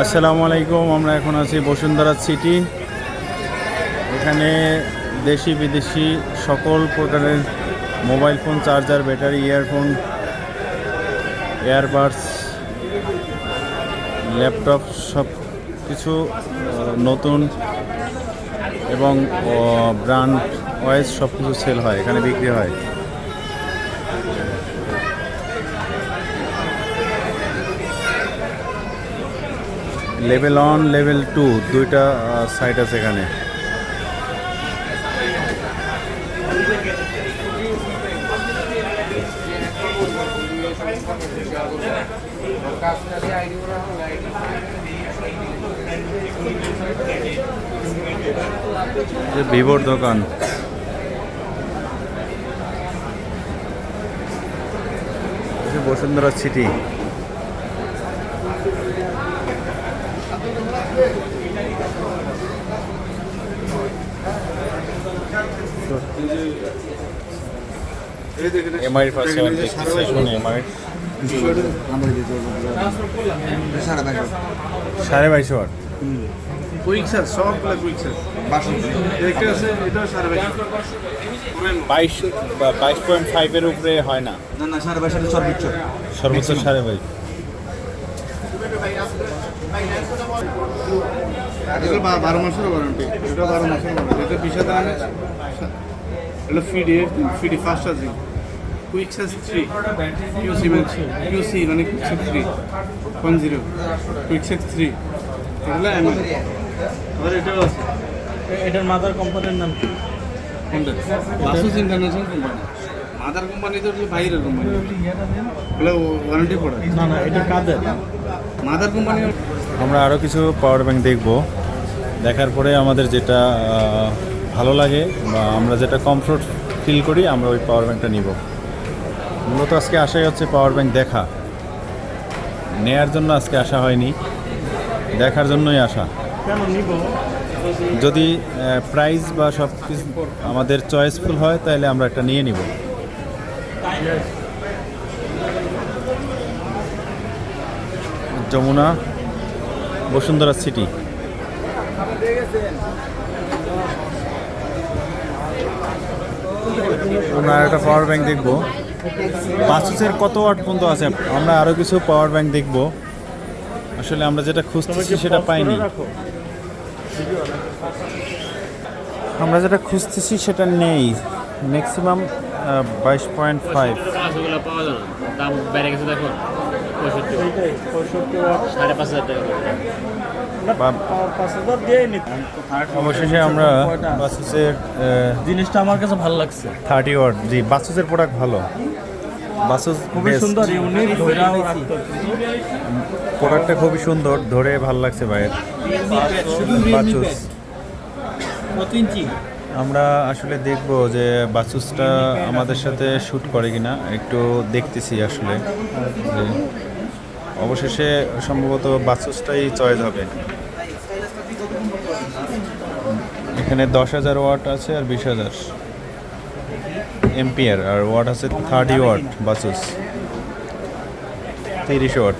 আসসালামু আলাইকুম, আমরা এখন আছি বসুন্ধরা সিটি। এখানে দেশি বিদেশি সকল প্রকারের mobile phone, charger, battery, earphone, earbuds, laptop সব কিছু নতুন এবং ব্র্যান্ড ওয়াইজ সব কিছু সেল হয়, এখানে বিক্রি হয়। লেভেল ওয়ান লেভেল টু দুইটা সাইট আছে এখানে। ভিভোর দোকান। বসুন্ধরা সিটি শুনে সাড়ে বাইশো ওয়াট কুইক স্যার সবগুলো কুইক স্যার একটা আছে এটাও সাড়ে বাইশ। বাইশ বাইশ পয়েন্ট ফাইভের উপরে হয় না। না না সাড়ে বাইশ সর্বোচ্চ। সর্বোচ্চ সাড়ে বাইশ। এগুলো বারো মাসের ওয়ারেন্টি এটা বারো মাসের ওয়ারেন্টি এটা বিশ হাজার এটা ফিডি ফিডি ফার্স্ট আছে কুইক সার্চ থ্রি কিউসি মানে কিউসি মানে quick charge three one zero quick charge three এগুলো এমন আবার এটাও আছে। এটার মাদার কোম্পানির নাম কি? Baseus international company mother company তো বাইরের কোম্পানি এগুলো ওয়ারেন্টি পড়ে। না না এটা কাদের? মাদার কোম্পানি আমরা আরও কিছু পাওয়ার ব্যাংক দেখব। দেখার পরে আমাদের যেটা ভালো লাগে বা আমরা যেটা কমফোর্ট ফিল করি আমরা ওই পাওয়ার ব্যাংকটা নিব। মূলত আজকে আসাই হচ্ছে পাওয়ার ব্যাংক দেখা। নেয়ার জন্য আজকে আসা হয়নি। দেখার জন্যই আসা যদি প্রাইস বা সব কিছু আমাদের চয়েসফুল হয় তাহলে আমরা একটা নিয়ে নিব। যমুনা, বসুন্ধরা সিটি। আমরা একটা পাওয়ার ব্যাংক দেখব। বাসুসের কত ওয়াট পর্যন্ত আছে? আমরা আরও কিছু পাওয়ার ব্যাংক দেখব। আসলে আমরা যেটা খুঁজতেছি সেটা পাইনি। আমরা যেটা খুঁজতেছি সেটা নেই। ম্যাক্সিমাম বাইশ পয়েন্ট ফাইভ। পাঁচগুলো পাওয়া যায় না। দাম বেড়ে গেছে দেখো পঁয়ষট্টি। পঁয়ষট্টি সাড়ে পাঁচ হাজার টাকা করে। পাঁচ হাজার দিয়ে নিতে। অবশেষে আমরা বাসুসের জিনিসটা আমার কাছে ভালো লাগছে। থার্টি ওয়াট জি বাসুসের প্রোডাক্ট ভালো। বাসুস খুবই সুন্দর ইউনিক প্রোডাক্টটা খুবই সুন্দর ধরে ভালো লাগছে ভাইয়ের। বাচুস কত ইঞ্চি? আমরা আসলে দেখব যে বাসুসটা আমাদের সাথে শ্যুট করে কিনা, একটু দেখতেছি আসলে অবশেষে সম্ভবত বাসুসটাই চয়েস হবে। এখানে দশ হাজার ওয়াট আছে আর বিশ হাজার এম্পিয়ার, আর ওয়াট আছে থার্টি ওয়াট বাসুস। তিরিশ ওয়াট।